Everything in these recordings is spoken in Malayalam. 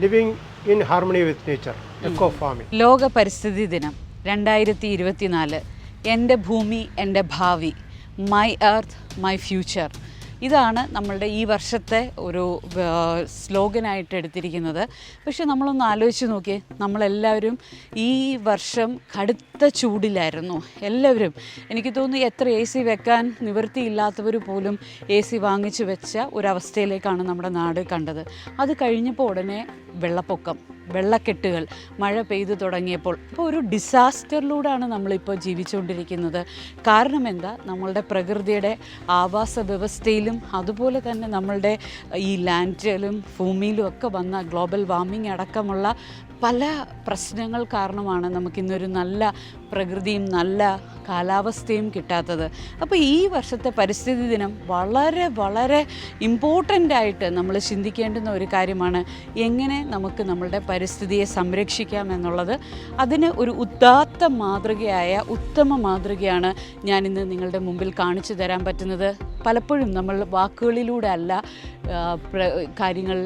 living in harmony with nature eco farming ലോക പരിസ്ഥിതി ദിനം രണ്ടായിരത്തി ഇരുപത്തിനാല് എന്റെ ഭൂമി എന്റെ ഭാവി മൈ എർത്ത് മൈ ഫ്യൂച്ചർ ഇതാണ് നമ്മളുടെ ഈ വർഷത്തെ ഒരു സ്ലോഗനായിട്ട് എടുത്തിരിക്കുന്നത്. പക്ഷെ നമ്മളൊന്ന് ആലോചിച്ച് നോക്കിയേ നമ്മളെല്ലാവരും ഈ വർഷം കടുത്ത ചൂടിലായിരുന്നു. എല്ലാവരും എനിക്ക് തോന്നുന്നു എത്ര എ സി വെക്കാൻ നിവൃത്തിയില്ലാത്തവർ പോലും എ സി വാങ്ങിച്ചു വെച്ച ഒരവസ്ഥയിലേക്കാണ് നമ്മുടെ നാട് കണ്ടത്. അത് കഴിഞ്ഞപ്പോൾ ഉടനെ വെള്ളപ്പൊക്കം. വെള്ളക്കെട്ടുകൾ മഴ പെയ്തു തുടങ്ങിയപ്പോൾ. അപ്പോൾ ഒരു ഡിസാസ്റ്ററിലൂടെയാണ് നമ്മളിപ്പോൾ ജീവിച്ചുകൊണ്ടിരിക്കുന്നത്. കാരണം എന്താ? നമ്മളുടെ പ്രകൃതിയുടെ ആവാസ വ്യവസ്ഥയിലും അതുപോലെ തന്നെ നമ്മളുടെ ഈ ലാൻഡിലും ഭൂമിയിലും ഒക്കെ വന്ന ഗ്ലോബൽ വാർമിംഗ് അടക്കമുള്ള പല പ്രശ്നങ്ങൾ കാരണമാണ് നമുക്കിന്നൊരു നല്ല പ്രകൃതിയും നല്ല കാലാവസ്ഥയും കിട്ടാത്തത്. അപ്പോൾ ഈ വർഷത്തെ പരിസ്ഥിതി ദിനം വളരെ വളരെ ഇമ്പോർട്ടന്റ് ആയിട്ട് നമ്മൾ ചിന്തിക്കേണ്ടുന്ന ഒരു കാര്യമാണ് എങ്ങനെ നമുക്ക് നമ്മളുടെ പരിസ്ഥിതിയെ സംരക്ഷിക്കാം എന്നുള്ളത്. അതിന് ഒരു ഉദാത്ത മാതൃകയായ ഉത്തമ മാതൃകയാണ് ഞാനിന്ന് നിങ്ങളുടെ മുമ്പിൽ കാണിച്ചു തരാൻ പറ്റുന്നത്. പലപ്പോഴും നമ്മൾ വാക്കുകളിലൂടെ അല്ല കാര്യങ്ങൾ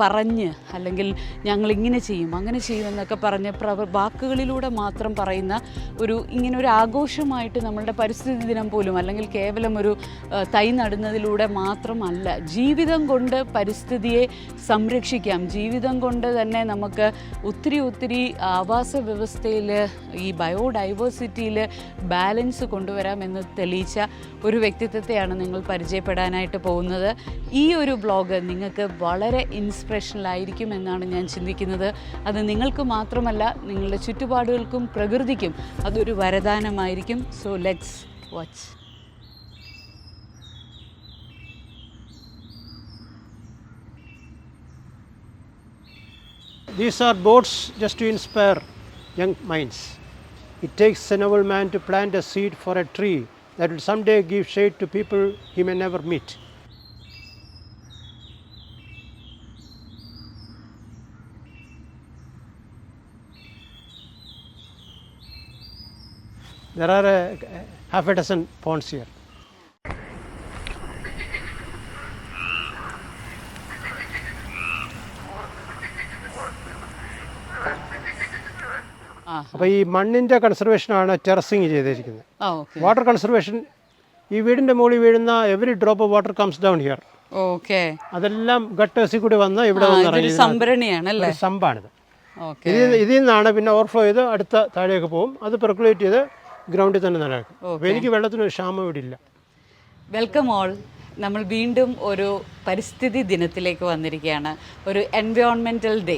പറഞ്ഞ് അല്ലെങ്കിൽ ഞങ്ങൾ ഇങ്ങനെ ചെയ്യും അങ്ങനെ ചെയ്യും എന്നൊക്കെ പറഞ്ഞ് പ്രവ വാക്കുകളിലൂടെ മാത്രം പറയുന്ന ഒരു ഇങ്ങനെ ഒരു ആഘോഷമായിട്ട് നമ്മളുടെ പരിസ്ഥിതി ദിനം പോലും അല്ലെങ്കിൽ കേവലം ഒരു തൈ നടുന്നതിലൂടെ മാത്രമല്ല ജീവിതം കൊണ്ട് പരിസ്ഥിതിയെ സംരക്ഷിക്കാം. ജീവിതം കൊണ്ട് തന്നെ നമുക്ക് ഒത്തിരി ഒത്തിരി ആവാസ വ്യവസ്ഥയിൽ ഈ ബയോഡൈവേഴ്സിറ്റിയിൽ ബാലൻസ് കൊണ്ടുവരാമെന്ന് തെളിയിച്ച ഒരു വ്യക്തിത്വത്തെയാണ് നിങ്ങൾ പരിചയപ്പെടാനായിട്ട് പോകുന്നത്. ഈ ഒരു ബ്ലോഗ് നിങ്ങൾക്ക് വളരെ ഇൻസ്പിറേഷണൽ ആയിരിക്കും എന്നാണ് ഞാൻ ചിന്തിക്കുന്നത്. അത് നിങ്ങൾക്ക് മാത്രമല്ല നിങ്ങളുടെ ചുറ്റുപാടുകൾക്കും പ്രകൃതിക്കും അതൊരു വരദാനമായിരിക്കും. So let's watch These are boats just to inspire young minds. It takes a noble man to plant a seed for a tree. That will someday give shade to people he may never meet. There are a, half a dozen ponds here. അപ്പോൾ ഈ മണ്ണിന്റെ കൺസർവേഷനാണ് ടെറസിങ് ചെയ്തിരിക്കുന്നത് വാട്ടർ കൺസർവേഷൻ ഈ വീടിന്റെ മുകളിൽ വീഴുന്ന every drop of water comes down here okay. അതെല്ലാം ഗട്ടേഴ്സിൽ കൂടി വന്ന് ഇവിടെ ഒരു സമ്പാണിത് ഇതിൽ നിന്നാണ് പിന്നെ ഓവർഫ്ലോ ചെയ്ത് അടുത്ത താഴേക്ക് പോകും. അത് പെർക്കുലേറ്റ് ചെയ്ത് ഗ്രൗണ്ടിൽ തന്നെ നിലനിൽക്കും അപ്പോൾ എനിക്ക് വെള്ളത്തിന് ക്ഷാമം ഇവിടെ ഇല്ല. വെൽക്കം ഓൾ നമ്മൾ വീണ്ടും ഒരു പരിസ്ഥിതി ദിനത്തിലേക്ക് വന്നിരിക്കുകയാണ്. ഒരു എൻവയോൺമെന്റൽ ഡേ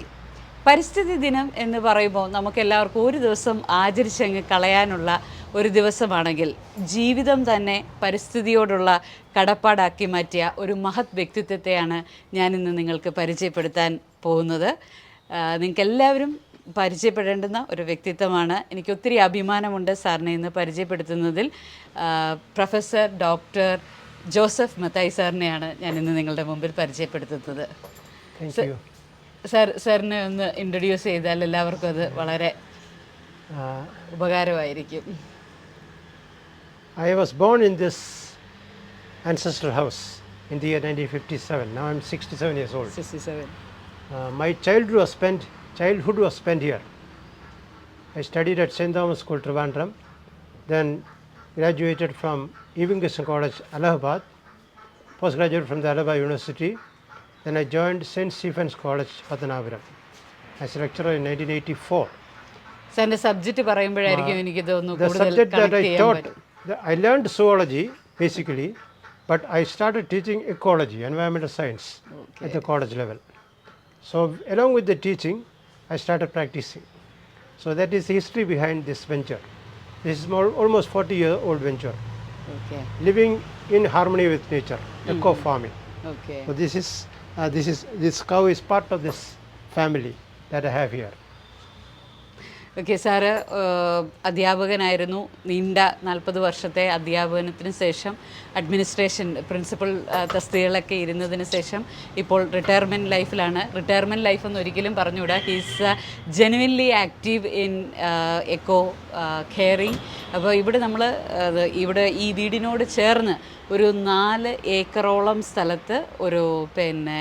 പരിസ്ഥിതി ദിനം എന്ന് പറയുമ്പോൾ നമുക്ക് എല്ലാവർക്കും ഒരു ദിവസം ആചരിച്ചങ്ങ് കളയാനുള്ള ഒരു ദിവസമാണെങ്കിൽ ജീവിതം തന്നെ പരിസ്ഥിതിയോടുള്ള കടപ്പാടാക്കി മാറ്റിയ ഒരു മഹത് വ്യക്തിത്വത്തെയാണ് ഞാനിന്ന് നിങ്ങൾക്ക് പരിചയപ്പെടുത്താൻ പോകുന്നത്. നിങ്ങൾക്ക് എല്ലാവരും പരിചയപ്പെടേണ്ടുന്ന ഒരു വ്യക്തിത്വമാണ്. എനിക്ക് ഒത്തിരി അഭിമാനമുണ്ട് സാറിനെ ഇന്ന് പരിചയപ്പെടുത്തുന്നതിൽ. പ്രൊഫസർ ഡോക്ടർ ജോസഫ് മത്തായി സാറിനെയാണ് ഞാൻ ഇന്ന് നിങ്ങളുടെ മുമ്പിൽ പരിചയപ്പെടുത്തുന്നത്. സാർ സാറിനെ ഒന്ന് ഇൻട്രൊഡ്യൂസ് ചെയ്താൽ എല്ലാവർക്കും അത് വളരെ ഉപകാരമായിരിക്കും I was born in this ancestral house in the year 1957. Now I'm 67 years old. Sixty seven Uh, my childhood was spent childhood was spent here. I studied at St. Thomas School, Trivandrum, then graduated from Evingiston College, Allahabad, postgraduate from the Allahabad University. Then I joined St. Stephen's College, Patanapuram, as lecturer in 1984. സാറിന്റെ സബ്ജക്റ്റ് പറയുമ്പോഴായിരിക്കും എനിക്ക് തോന്നുന്നു The subject that I taught, the, I learned zoology basically, but I started teaching ecology, environmental science at the college level. So, along with the teaching, I started practicing. So, that is the history behind this venture. This is more, almost 40 year old venture, Okay. living in harmony with nature, eco farming. Okay. So, this is, uh, Uh, this is, this cow is part of this family that I have here. Okay sir അധ്യാപകനായിരുന്നു നീണ്ട നാൽപ്പത് വർഷത്തെ അധ്യാപനത്തിന് ശേഷം അഡ്മിനിസ്ട്രേഷൻ പ്രിൻസിപ്പൽ തസ്തികളൊക്കെ ഇരുന്നതിന് ശേഷം ഇപ്പോൾ റിട്ടയർമെന്റ് ലൈഫിലാണ്. റിട്ടയർമെന്റ് ലൈഫ് എന്ന് ഒരിക്കലും പറഞ്ഞുകൂടാ. He's genuinely active in eco caring അപ്പോൾ ഇവിടെ നമ്മൾ ഇവിടെ ഈ വീടിനോട് ചേർന്ന് ഒരു നാല് ഏക്കറോളം സ്ഥലത്ത് ഒരു പിന്നെ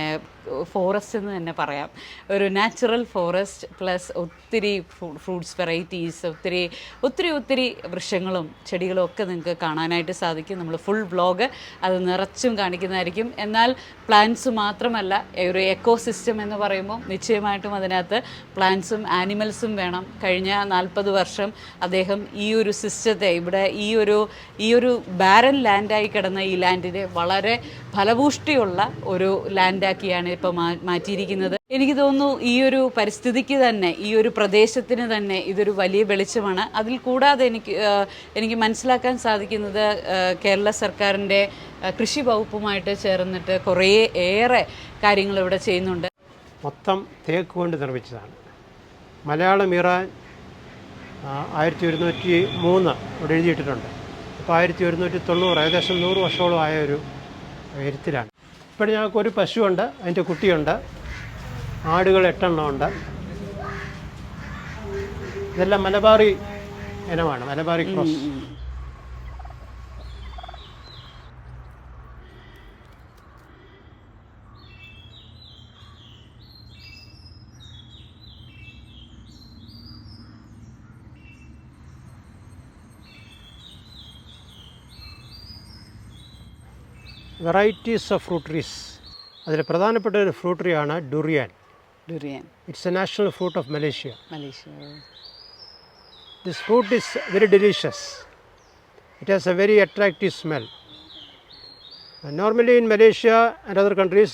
ഫോറസ്റ്റ് എന്ന് തന്നെ പറയാം. ഒരു നാച്ചുറൽ ഫോറസ്റ്റ് പ്ലസ് ഒത്തിരി ഫ്രൂട്ട്സ് വെറൈറ്റീസ് ഒത്തിരി ഒത്തിരി ഒത്തിരി വൃക്ഷങ്ങളും ചെടികളും ഒക്കെ നിങ്ങൾക്ക് കാണാനായിട്ട് സാധിക്കും. നമ്മൾ ഫുൾ വ്ളോഗ് അത് നിറച്ചും കാണിക്കുന്നതായിരിക്കും. എന്നാൽ പ്ലാന്റ്സ് മാത്രമല്ല ഒരു എക്കോ സിസ്റ്റം എന്ന് പറയുമ്പോൾ നിശ്ചയമായിട്ടും അതിനകത്ത് പ്ലാന്റ്സും ആനിമൽസും വേണം. കഴിഞ്ഞ നാൽപ്പത് വർഷം അദ്ദേഹം ഈ ഒരു സിസ്റ്റത്തെ ഇവിടെ ഈ ഒരു ഈ ഒരു ബാരൻ ലാൻഡായി കിടന്ന ഈ ലാൻഡിനെ വളരെ ഫലഭൂഷ്ടിയുള്ള ഒരു ലാൻഡാക്കിയാണ് ഇപ്പോൾ മാറ്റിയിരിക്കുന്നത്. എനിക്ക് തോന്നുന്നു ഈ ഒരു പരിസ്ഥിതിക്ക് തന്നെ ഈ ഒരു പ്രദേശത്തിന് തന്നെ ഇതൊരു വലിയ വെളിച്ചമാണ്. അതിൽ കൂടാതെ എനിക്ക് എനിക്ക് മനസ്സിലാക്കാൻ സാധിക്കുന്നത് കേരള സർക്കാരിന്റെ കൃഷി വകുപ്പുമായിട്ട് ചേർന്നിട്ട് കുറേ ഏറെ കാര്യങ്ങൾ ഇവിടെ ചെയ്യുന്നുണ്ട്. മൊത്തം തേക്ക് കൊണ്ട് നിർമ്മിച്ചതാണ്. മലയാളം ഇറാൻ ആയിരത്തി ഒരുന്നൂറ്റി മൂന്ന് ഇവിടെ എഴുതിയിട്ടിട്ടുണ്ട്. അപ്പോൾ ആയിരത്തി ഒരുന്നൂറ്റി തൊണ്ണൂറ് ഏകദേശം നൂറ് വർഷമോളം ആയ ഒരു എഴുത്തിലാണ്. ഇപ്പോൾ ഞങ്ങൾക്ക് ഒരു പശുവുണ്ട് അതിന്റെ കുട്ടിയുണ്ട്. ആടുകൾ എട്ടെണ്ണം ഉണ്ട് ഇതെല്ലാം മലബാറി ഇനമാണ് Malabari cross. Varieties of fruit trees അതിൽ പ്രധാനപ്പെട്ട ഒരു ഫ്രൂട്ട് ട്രീ ആണ് durian durian it's a national fruit of Malaysia Malaysia This fruit is very delicious. It has a very attractive smell. And normally in Malaysia and other countries,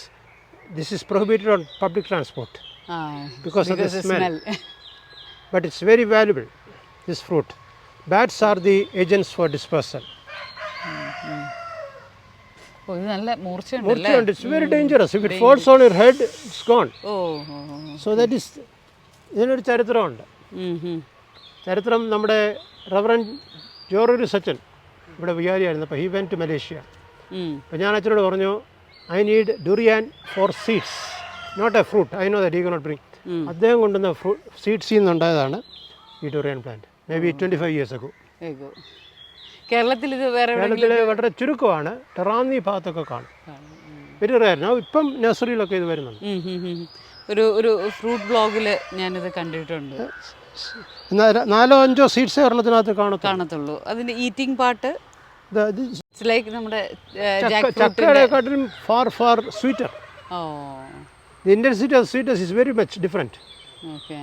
this is prohibited on public transport, ആ Because of the because smell. but it's very valuable. This fruit. Bats are the agents for dispersal. ഓ ഇത് നല്ല മൂർച്ചയുണ്ടല്ലേ? Fortunately, it's very dangerous If it falls on your head it's gone. ഓ ഓ, ഓ. So that is ഇതിനൊരു ചരിത്രമുണ്ട്. ഉം, ഉം. ചരിത്രം നമ്മുടെ റവറൻ ജോറൂര് സച്ചൻ ഇവിടെ വികാരിയായിരുന്നു. അപ്പോൾ he went to Malaysia um. അപ്പോൾ ഞാൻ അച്ഛനോട് പറഞ്ഞു I need durian for seeds not a fruit I know that ഈ കനോട്ട് ബ്രിങ് അദ്ദേഹം കൊണ്ടുവന്ന ഫ്രൂ സീഡ്സിൽ നിന്നുണ്ടായതാണ് ഈ durian plant may be twenty five years ഒക്കെ There you go. കേരളത്തിൽ ഇത് വേറെ കേരളത്തിൽ വളരെ ചുരുക്കമാണ്. ടെറാന്നി ഭാഗത്തൊക്കെ കാണും. വെരി റേറിനാ ഇപ്പം നഴ്സറിയിലൊക്കെ ഇത് വരുന്നുണ്ട്. ഒരു ഒരു ഫ്രൂട്ട് ബ്ലോഗിൽ ഞാനിത് കണ്ടിട്ടുണ്ട്. നാലോ അഞ്ചോ സീഡ്സ് ഒരെണ്ണത്തിനകത്ത് കാണത്തുള്ളൂ. കാണത്തുള്ളൂ. അതിന്റെ ഈറ്റിംഗ് പാർട്ട് ലൈക്ക് നമ്മുടെ ചക്കയുടെക്കാട്ടിലും ഫാർ ഫാർ സ്വീറ്റർ ഓ. The intensity of sweetness very much. Okay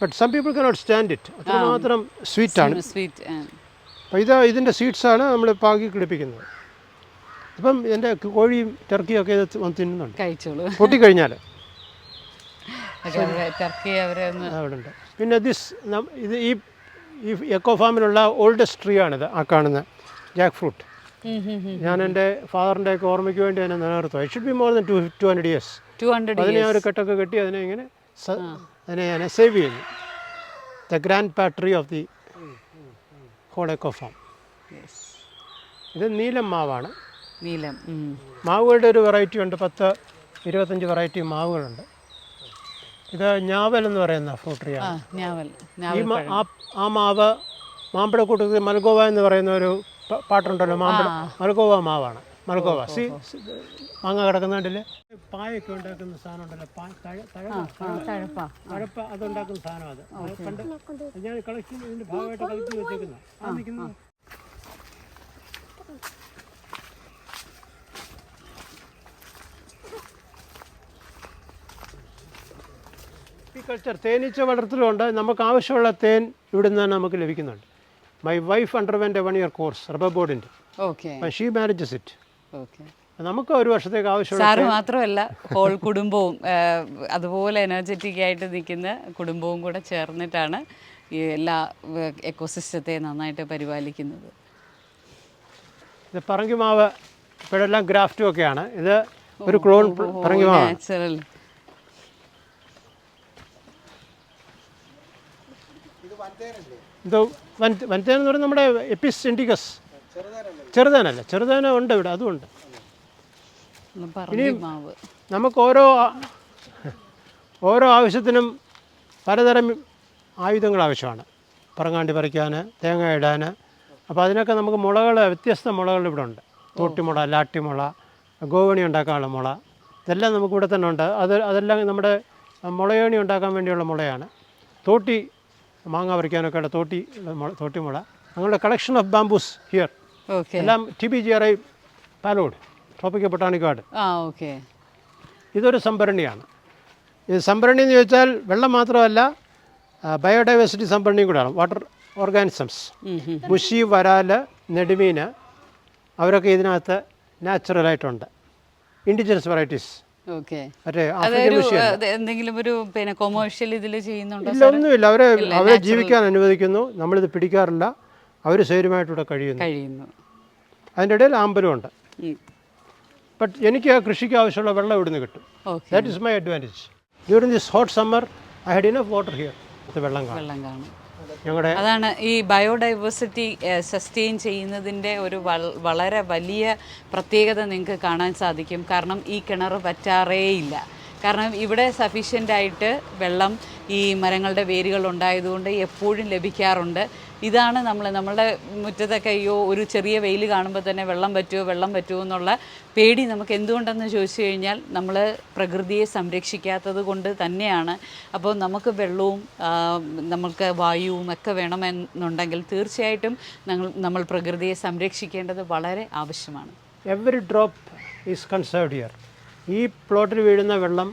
But some people cannot stand it. അത്രമാത്രം സ്വീറ്റ് ആണ്. സ്വീറ്റ് അപ്പോൾ ഇത് ഇതിന്റെ സീഡ്സാണ് നമ്മൾ പാകി കിളിപ്പിക്കുന്നത് ഇപ്പം എന്റെ കോഴിയും ടർക്കിയും ഒക്കെ ഇത് വന്ന് തിന്നുന്നുണ്ട്. കഴിച്ചോളൂ. പൊട്ടിക്കഴിഞ്ഞാൽ അവിടെ ഉണ്ട് പിന്നെ ദിസ് ഇത് ഈ ഈ എക്കോ ഫാമിലുള്ള ഓൾഡസ്റ്റ് ട്രീ ആണിത് ആ കാണുന്ന ജാക്ക് ഫ്രൂട്ട് ഞാൻ എന്റെ ഫാദറിന്റെ ഒക്കെ ഓർമ്മയ്ക്ക് വേണ്ടി അതിനെ നിലനിർത്തും. I should be more than two two hundred years two hundred അതിനെ ഞാൻ ഒരു കെട്ടൊക്കെ കെട്ടി അതിനെ ഇങ്ങനെ അതിനെ ഞാൻ സേവ് ചെയ്യുന്നു. ദ ഗ്രാൻഡ് പാട്രി ഓഫ് ദി എക്കോ ഇത് നീലം മാവാണ്. നീലം. മാവുകളുടെ ഒരു വെറൈറ്റി ഉണ്ട്. പത്ത് ഇരുപത്തഞ്ച് വെറൈറ്റി മാവുകളുണ്ട്. ഇത് ഞാവൽ എന്ന് പറയുന്ന ഫ്രൂട്ട് ആ ഈ മാവ് മാമ്പഴക്കൂട്ടത്തിൽ മൽഗോവ എന്ന് പറയുന്ന ഒരു പാട്ടുണ്ടല്ലോ. മാമ്പഴ മൽഗോവ മാവാണ്. മൽഗോവ സി മാങ്ങ കിടക്കുന്നുണ്ടല്ലേ പായൊക്കെ ഉണ്ടാക്കുന്ന സാധനം ഉണ്ടല്ലോ. തഴപ്പ കഴപ്പ അതുണ്ടാക്കുന്ന സാധനം അത്. പണ്ട് ഞാൻ കളക്ഷൻ ഇതിന്റെ ഭാഗമായിട്ട് കളക്ട് വെച്ചേക്കുന്ന. ആ കൾച്ചർ തേനീച്ച വളർത്തലുണ്ട് നമുക്ക് ആവശ്യമുള്ള തേൻ ഇവിടെ നിന്ന് തന്നെ നമുക്ക് ലഭിക്കുന്നുണ്ട്. My wife underwent one year course rubber ബോർഡിന്റെ ഓക്കെ ഷീ മാനേജസ് ഇറ്റ് നമുക്ക് ഒരു വർഷത്തേക്ക് ആവശ്യമുള്ള സാറ് മാത്രമല്ല ഹോൾ കുടുംബവും അതുപോലെ എനർജറ്റിക് ആയിട്ട് നിൽക്കുന്ന കുടുംബവും കൂടെ ചേർന്നിട്ടാണ് ഈ എല്ലാ എക്കോസിസ്റ്റത്തെ നന്നായിട്ട് പരിപാലിക്കുന്നത്. ഇത് പറങ്കിമാവ് ഇപ്പോഴെല്ലാം ഗ്രാഫ്റ്റും ഒക്കെയാണ്. ഇത് ഒരു ക്ലോൺ പറങ്കിമാവ് നാച്ചുറൽ ഇത് വൻ വൻതേൻ എന്ന് പറയുന്നത് നമ്മുടെ എപ്പിസ് ഇൻഡിക്കസ് ചെറുതാനല്ല? ചെറുതാന ഉണ്ട് ഇവിടെ അതുമുണ്ട് നമുക്ക് ഓരോ ഓരോ ആവശ്യത്തിനും പലതരം ആയുധങ്ങൾ ആവശ്യമാണ്. പറങ്ങാണ്ടി പറിക്കാൻ തേങ്ങ ഇടാൻ അപ്പോൾ അതിനൊക്കെ നമുക്ക് മുളകൾ വ്യത്യസ്ത മുളകൾ ഇവിടെ ഉണ്ട്. തോട്ടിമുള ലാട്ടിമുള ഗോവണി ഉണ്ടാക്കാനുള്ള മുള. ഇതെല്ലാം നമുക്ക് ഇവിടെ തന്നെ ഉണ്ട്. അത് അതെല്ലാം നമ്മുടെ മുളയോണി ഉണ്ടാക്കാൻ വേണ്ടിയുള്ള മുളയാണ്. തോട്ടി മാങ്ങ പറിക്കാനൊക്കെ ഉള്ള തോട്ടി തോട്ടിമുള. അങ്ങനെയുള്ള ഞങ്ങളുടെ കളക്ഷൻ ഓഫ് ബാംബൂസ് ഹിയർ എല്ലാം T B G R I Palode tropical botanic garden ആ ഓക്കെ ഇതൊരു സംഭരണിയാണ്. ഇത് സംഭരണി എന്ന് ചോദിച്ചാൽ വെള്ളം മാത്രമല്ല ബയോഡൈവേഴ്സിറ്റി സംഭരണിയും കൂടെയാണ്. വാട്ടർ ഓർഗാനിസംസ് മുഷി വരാൽ നെടുമീൻ അവരൊക്കെ ഇതിനകത്ത് നാച്ചുറലായിട്ടുണ്ട് ഇൻഡിജിനസ് വെറൈറ്റീസ് എന്തെങ്കിലും ഒരു പിന്നെ കൊമേഴ്ഷ്യൽ ഇതിൽ ചെയ്യുന്നുണ്ടോ ഇല്ല ഒന്നുമില്ല. അവരെ അവരെ ജീവിക്കാൻ അനുവദിക്കുന്നു. നമ്മളിത് പിടിക്കാറില്ല. അവർ സ്വൈര്യമായിട്ടിവിടെ കഴിയുന്നു. കഴിയുന്നു. അതിന്റെ ഇടയിൽ ആമ്പലുമുണ്ട് ബട്ട് എനിക്ക് ആ കൃഷിക്ക് ആവശ്യമുള്ള വെള്ളം ഇവിടുന്ന് കിട്ടും. That is my advantage during this hot summer I had enough water here ഇത് വെള്ളം കാണും. വെള്ളം കാണും. ഞങ്ങളുടെ അതാണ് ഈ ബയോഡൈവേഴ്സിറ്റി സസ്റ്റെയിൻ ചെയ്യുന്നതിന്റെ ഒരു വളരെ വലിയ പ്രത്യേകത നിങ്ങൾക്ക് കാണാൻ സാധിക്കും. കാരണം ഈ കിണർ പറ്റാറേയില്ല. കാരണം ഇവിടെ സഫീഷ്യന്റ് ആയിട്ട് വെള്ളം ഈ മരങ്ങളുടെ വേരുകൾ ഉണ്ടായതുകൊണ്ട് എപ്പോഴും ലഭിക്കാറുണ്ട്. ഇതാണ് നമ്മൾ നമ്മളുടെ മുറ്റത്തൊക്കെ അയ്യോ ഒരു ചെറിയ വെയിൽ കാണുമ്പോൾ തന്നെ വെള്ളം പറ്റുമോ വെള്ളം പറ്റുമോ എന്നുള്ള പേടി നമുക്ക് എന്തുകൊണ്ടെന്ന് ചോദിച്ചു കഴിഞ്ഞാൽ നമ്മൾ പ്രകൃതിയെ സംരക്ഷിക്കാത്തത് കൊണ്ട് തന്നെയാണ്. അപ്പോൾ നമുക്ക് വെള്ളവും നമുക്ക് വായുവും ഒക്കെ വേണമെന്നുണ്ടെങ്കിൽ തീർച്ചയായിട്ടും ഞങ്ങൾ നമ്മൾ പ്രകൃതിയെ സംരക്ഷിക്കേണ്ടത് വളരെ ആവശ്യമാണ്. Every drop is conserved here ഈ പ്ലോട്ടിൽ വീഴുന്ന വെള്ളം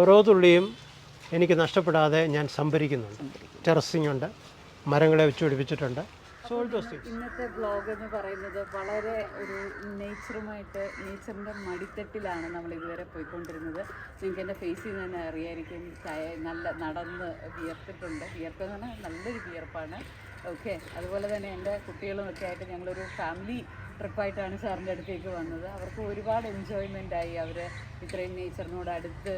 ഓരോ തുള്ളിയും എനിക്ക് നഷ്ടപ്പെടാതെ ഞാൻ സംഭരിക്കുന്നുണ്ട്. ടെറസിംഗ് ഉണ്ട്. മരങ്ങളെ വെച്ച് പിടിപ്പിച്ചിട്ടുണ്ട്. ഇന്നത്തെ ബ്ലോഗ് എന്ന് പറയുന്നത് വളരെ ഒരു നേച്ചറുമായിട്ട് നേച്ചറിന്റെ മടിത്തട്ടിലാണ് നമ്മൾ ഇതുവരെ പോയിക്കൊണ്ടിരുന്നത്. നിങ്ങൾക്ക് എന്റെ ഫേസിൽ നിന്ന് തന്നെ അറിയായിരിക്കും നല്ല നടന്ന് വിയർത്തിട്ടുണ്ട്. വിയർപ്പെന്ന് പറഞ്ഞാൽ നല്ലൊരു വിയർപ്പാണ്. ഓക്കെ അതുപോലെ തന്നെ എന്റെ കുട്ടികളും ഒക്കെ ആയിട്ട് ഞങ്ങളൊരു ഫാമിലി ട്രിപ്പായിട്ടാണ് സാറിന്റെ അടുത്തേക്ക് വന്നത്. അവർക്ക് ഒരുപാട് എൻജോയ്മെന്റ് ആയി അവർ ഇത്രയും നേച്ചറിനോട് അടുത്ത്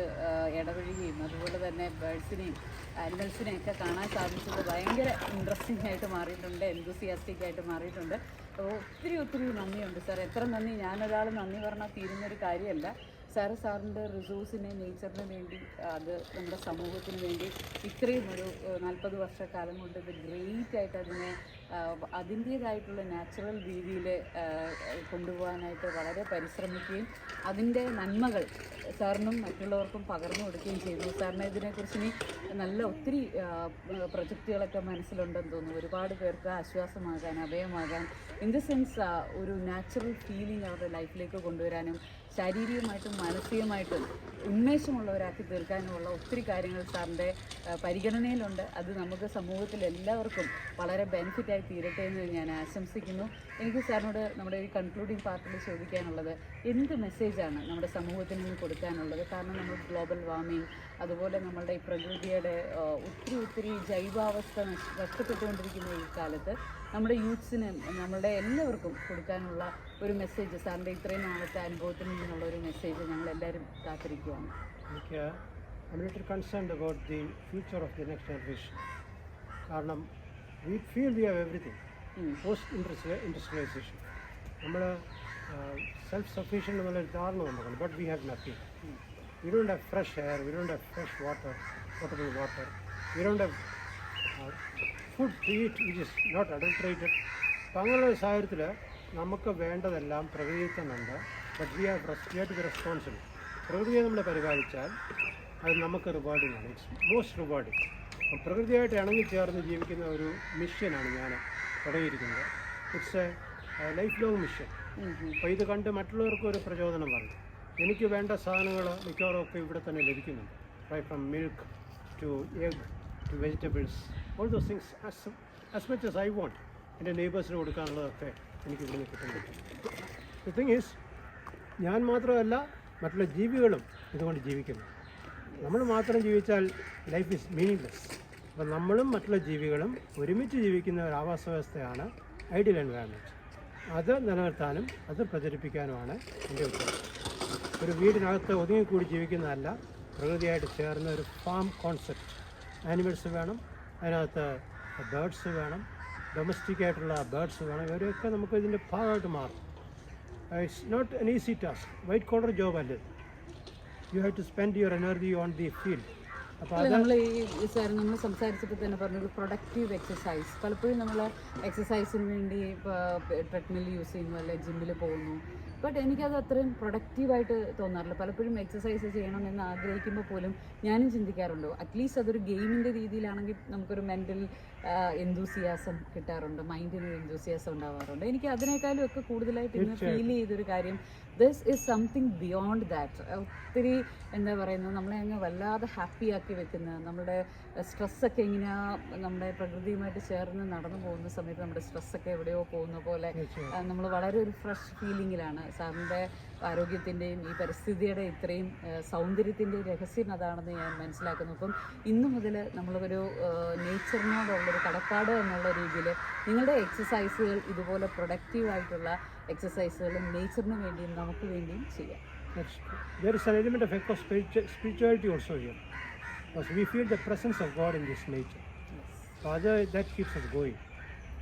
ഇടപഴകിയും അതുപോലെ തന്നെ ബേഡ്സിനെയും ആനിമൽസിനെയൊക്കെ കാണാൻ സാധിച്ചത് ഭയങ്കര ഇൻട്രസ്റ്റിംഗ് ആയിട്ട് മാറിയിട്ടുണ്ട് എൻതൂസിയാസ്റ്റിക് ആയിട്ട് മാറിയിട്ടുണ്ട്. അപ്പോൾ ഒത്തിരി ഒത്തിരി നന്ദിയുണ്ട് സാർ എത്ര നന്ദി? ഞാനൊരാൾ നന്ദി പറഞ്ഞാൽ തീരുന്നൊരു കാര്യമല്ല. സാറ് സാറിന്റെ റിസോഴ്സിനെ നേച്ചറിന് വേണ്ടി അത് നമ്മുടെ സമൂഹത്തിന് വേണ്ടി ഇത്രയും ഒരു നാൽപ്പത് വർഷക്കാലം കൊണ്ട് ഇത് ഗ്രേറ്റ് ആയിട്ട് അതിനെ അതിന്റേതായിട്ടുള്ള നാച്ചുറൽ രീതിയിൽ കൊണ്ടുപോകാനായിട്ട് വളരെ പരിശ്രമിക്കുകയും അതിന്റെ നന്മകൾ സാറിനും മറ്റുള്ളവർക്കും പകർന്നു കൊടുക്കുകയും ചെയ്തു. സാറിന് ഇതിനെക്കുറിച്ച് ഇനി നല്ല ഒത്തിരി പ്രൊജക്റ്റുകളൊക്കെ മനസ്സിലുണ്ടെന്ന് തോന്നുന്നു. ഒരുപാട് പേർക്ക് ആശ്വാസമാകാൻ അഭയമാകാൻ ഇൻ ദ സെൻസ് ഒരു നാച്ചുറൽ ഫീലിംഗ് അവരുടെ ലൈഫിലേക്ക് കൊണ്ടുവരാനും ശാരീരികമായിട്ടും മാനസികമായിട്ടും ഉന്മേഷമുള്ളവരാക്കി തീർക്കാനുമുള്ള ഒത്തിരി കാര്യങ്ങൾ സാറിന്റെ പരിഗണനയിലുണ്ട്. അത് നമുക്ക് സമൂഹത്തിൽ എല്ലാവർക്കും വളരെ ബെനിഫിറ്റായി തീരട്ടെ എന്ന് ഞാൻ ആശംസിക്കുന്നു. എനിക്ക് സാറിനോട് നമ്മുടെ ഈ കൺക്ലൂഡിംഗ് പാർട്ടിൽ ചോദിക്കാനുള്ളത് എന്ത് മെസ്സേജാണ് നമ്മുടെ സമൂഹത്തിന് നിന്ന് കൊടുക്കാനുള്ളത്? കാരണം നമ്മൾ ഗ്ലോബൽ വാർമിംഗ് അതുപോലെ നമ്മളുടെ ഈ പ്രകൃതിയുടെ ഒത്തിരി ഒത്തിരി ജൈവാവസ്ഥ നഷ്ടപ്പെട്ടുകൊണ്ടിരിക്കുന്ന ഈ കാലത്ത് നമ്മുടെ യൂത്ത്സിന് നമ്മളുടെ എല്ലാവർക്കും കൊടുക്കാനുള്ള ഒരു മെസ്സേജ് സാറിന്റെ ഇത്രയും നാളത്തെ അനുഭവത്തിൽ നിന്നുള്ള ഒരു മെസ്സേജ് ഞങ്ങൾ എല്ലാവരും കാത്തിരിക്കുകയാണ് എനിക്ക് I little concerned about the future of the next generation. കാരണം we feel we have everything post ഇൻഡസ്ട്രിയ industrialisation നമ്മൾ സെൽഫ് സഫീഷ്യന്റ് എന്നുള്ളൊരു ധാരണ നമുക്കുണ്ട് but we have nothing we don't have fresh air we don't have fresh water potable water we don't have food to eat which is not adulterated അപ്പം അങ്ങനെയുള്ള സാഹചര്യത്തിൽ നമുക്ക് വേണ്ടതെല്ലാം പ്രകൃതിയിൽ തന്നെ but we are we be responsible പ്രകൃതിയെ നമ്മൾ പരിപാലിച്ചാൽ അത് നമുക്ക് റിവാർഡിംഗ് ആണ്. ഇറ്റ്സ് മോസ്റ്റ് റിവാർഡിങ് അപ്പം പ്രകൃതിയായിട്ട് ഇണങ്ങി ചേർന്ന് ജീവിക്കുന്ന ഒരു മിഷനാണ് ഞാൻ തുടങ്ങിയിരിക്കുന്നത്. It's a life long mission. അപ്പോൾ ഇത് കണ്ട് മറ്റുള്ളവർക്കും ഒരു പ്രചോദനം വന്നു. എനിക്ക് വേണ്ട സാധനങ്ങൾ മിക്കവാറും ഒക്കെ ഇവിടെ തന്നെ ലഭിക്കുന്നുണ്ട്. Fry from milk to egg to vegetables all those things as as much as I want എന്റെ നെയ്ബേഴ്സിന് കൊടുക്കാനുള്ളതൊക്കെ എനിക്ക് ഇവിടുന്ന് കിട്ടുന്നുണ്ട്. ദി തിങ് ഈസ് ഞാൻ മാത്രമല്ല മറ്റുള്ള ജീവികളും ഇതുകൊണ്ട് ജീവിക്കുന്നു. നമ്മൾ മാത്രം ജീവിച്ചാൽ ലൈഫ് ഈസ് മീനിങ്ലെസ് അപ്പോൾ നമ്മളും മറ്റുള്ള ജീവികളും ഒരുമിച്ച് ജീവിക്കുന്ന ഒരു ആവാസ വ്യവസ്ഥയാണ് ഐഡിയൽ എൻവയറമെന്റ് അത് നിലനിർത്താനും അത് പ്രചരിപ്പിക്കാനുമാണ് എന്റെ ഉദ്ദേശം. ഒരു വീടിനകത്ത് ഒതുങ്ങിക്കൂടി ജീവിക്കുന്നതല്ല പ്രകൃതിയായിട്ട് ചേർന്ന ഒരു ഫാം കോൺസെപ്റ്റ് ആനിമൽസ് വേണം അതിനകത്ത് ബേഡ്സ് വേണം ഡൊമസ്റ്റിക് ആയിട്ടുള്ള ബേർഡ്സ് വേണം ഇവരെയൊക്കെ നമുക്ക് ഇതിന്റെ ഭാഗമായിട്ട് മാറും. It's not an easy task white collar job അല്ല? You have to spend your energy on the field നമ്മൾ ഈ സാർ നമ്മൾ സംസാരിച്ചപ്പോൾ തന്നെ പറഞ്ഞത് പ്രൊഡക്റ്റീവ് എക്സസൈസ് പലപ്പോഴും നമ്മൾ എക്സസൈസിന് വേണ്ടി ട്രെഡ്മിൽ യൂസ് ചെയ്യുന്നു അല്ലെ ജിമ്മിൽ പോകുന്നു. ബട്ട് എനിക്കത് അത്രയും പ്രൊഡക്റ്റീവായിട്ട് തോന്നാറില്ല. പലപ്പോഴും എക്സസൈസ് ചെയ്യണമെന്ന് ആഗ്രഹിക്കുമ്പോൾ പോലും ഞാനും ചിന്തിക്കാറുണ്ട്. അറ്റ്ലീസ്റ്റ് അതൊരു ഗെയിമിന്റെ രീതിയിലാണെങ്കിൽ നമുക്കൊരു മെന്റൽ എന്തൂസിയാസം കിട്ടാറുണ്ട് മൈൻഡിന് ഒരു എന്തൂസിയാസം ഉണ്ടാവാറുണ്ട്. എനിക്ക് അതിനേക്കാളും ഒക്കെ കൂടുതലായിട്ട് ഇന്ന് ഫീൽ ചെയ്തൊരു കാര്യം this is something beyond that ഒത്തിരി എന്താ പറയുന്നത് നമ്മളെ അങ്ങ് വല്ലാതെ ഹാപ്പിയാക്കി വെക്കുന്ന നമ്മുടെ സ്ട്രെസ്സൊക്കെ ഇങ്ങനെ നമ്മുടെ പ്രകൃതിയുമായിട്ട് ചേർന്ന് നടന്നു പോകുന്ന സമയത്ത് നമ്മുടെ സ്ട്രെസ്സൊക്കെ എവിടെയോ പോകുന്ന പോലെ നമ്മൾ വളരെ ഒരു ഫ്രഷ് ഫീലിങ്ങിലാണ് സാറിന്റെ ആരോഗ്യത്തിന്റെയും ഈ പരിസ്ഥിതിയുടെ ഇത്രയും സൗന്ദര്യത്തിന്റെയും രഹസ്യം അതാണെന്ന് ഞാൻ മനസ്സിലാക്കുന്നു. അപ്പം ഇന്നു മുതൽ നമ്മളൊരു നേച്ചറിനോടുള്ളൊരു കടപ്പാട് എന്നുള്ള രീതിയിൽ നിങ്ങളുടെ എക്സസൈസുകൾ ഇതുപോലെ പ്രൊഡക്റ്റീവായിട്ടുള്ള എക്സസൈസുകളും നേച്ചറിന് വേണ്ടിയും നമുക്ക് വേണ്ടിയും ചെയ്യാം. There is an element of eco spirituality also here. Because we feel the presence of God in this nature. അപ്പോൾ അത് ദാറ്റ് കീപ്സ് us ഗോയിങ്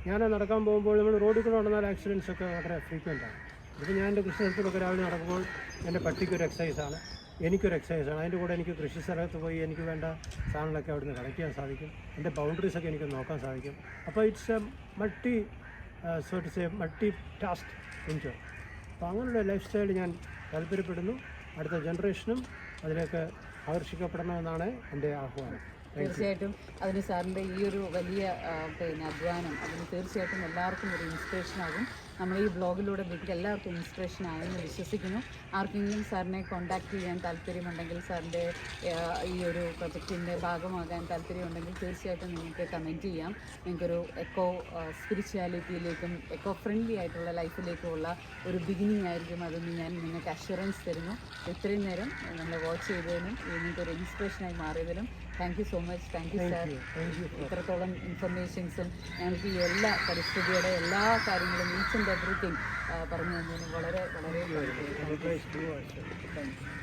ഞാൻ നടക്കാൻ പോകുമ്പോൾ നമ്മൾ റോഡിൽ കൂടെ നടന്നാൽ ആക്സിഡൻസ് ഒക്കെ വളരെ ഫ്രീക്വന്റ് ആണ് ഇപ്പോൾ ഞാൻ എന്റെ കൃഷി സ്ഥലത്തിലൊക്കെ രാവിലെ നടക്കുമ്പോൾ എന്റെ പട്ടിക്കൊരു എക്സസൈസാണ് എനിക്കൊരു എക്സസൈസാണ് അതിന്റെ കൂടെ എനിക്ക് കൃഷി സ്ഥലത്ത് പോയി എനിക്ക് വേണ്ട സാധനങ്ങളൊക്കെ അവിടുന്ന് കളക്ട് ചെയ്യാൻ സാധിക്കും എന്റെ ബൗണ്ടറീസൊക്കെ എനിക്ക് നോക്കാൻ സാധിക്കും. അപ്പോൾ it's a multi so say multi task എനിക്ക് അപ്പോൾ അങ്ങനെയുള്ള ലൈഫ് സ്റ്റൈൽ ഞാൻ താല്പര്യപ്പെടുന്നു. അടുത്ത ജനറേഷനും അതിലേക്ക് ആകർഷിക്കപ്പെടണമെന്നാണ് എന്റെ ആഹ്വാനം. തീർച്ചയായിട്ടും അതിന് സാറിന്റെ ഈ ഒരു വലിയ പിന്നെ അധ്വാനം അതിന് തീർച്ചയായിട്ടും എല്ലാവർക്കും ഒരു ഇൻസ്പിറേഷൻ ആകും. നമ്മൾ ഈ ബ്ലോഗിലൂടെ നിങ്ങൾക്ക് എല്ലാവർക്കും ഇൻസ്പിറേഷൻ ആയെന്ന് വിശ്വസിക്കുന്നു. ആർക്കെങ്കിലും സാറിനെ കോൺടാക്ട് ചെയ്യാൻ താല്പര്യമുണ്ടെങ്കിൽ സാറിന്റെ ഈ ഒരു പ്രൊജക്റ്റിന്റെ ഭാഗമാകാൻ താല്പര്യമുണ്ടെങ്കിൽ തീർച്ചയായിട്ടും നിങ്ങൾക്ക് കമന്റ് ചെയ്യാം. നിങ്ങൾക്കൊരു എക്കോ സ്പിരിച്വാലിറ്റിയിലേക്കും എക്കോ ഫ്രണ്ട്ലി ആയിട്ടുള്ള ലൈഫിലേക്കുമുള്ള ഒരു ബിഗിനിങ് ആയിരിക്കും അതെന്ന് ഞാൻ നിങ്ങൾക്ക് അഷുറൻസ് തരുന്നു. ഇത്രയും നേരം നമ്മൾ വാച്ച് ചെയ്തതിനും നിങ്ങൾക്കൊരു ഇൻസ്പിറേഷനായി മാറിയതിനും thank you so much thank you sir ഇത്രത്തോളം ഇൻഫർമേഷൻസും ഞങ്ങൾക്ക് ഈ എല്ലാ പരിസ്ഥിതിയുടെ എല്ലാ കാര്യങ്ങളും ഈച്ച് ആൻഡ് എവറിത്തിങ് പറഞ്ഞു തന്നതിന് വളരെ വളരെ താങ്ക് യു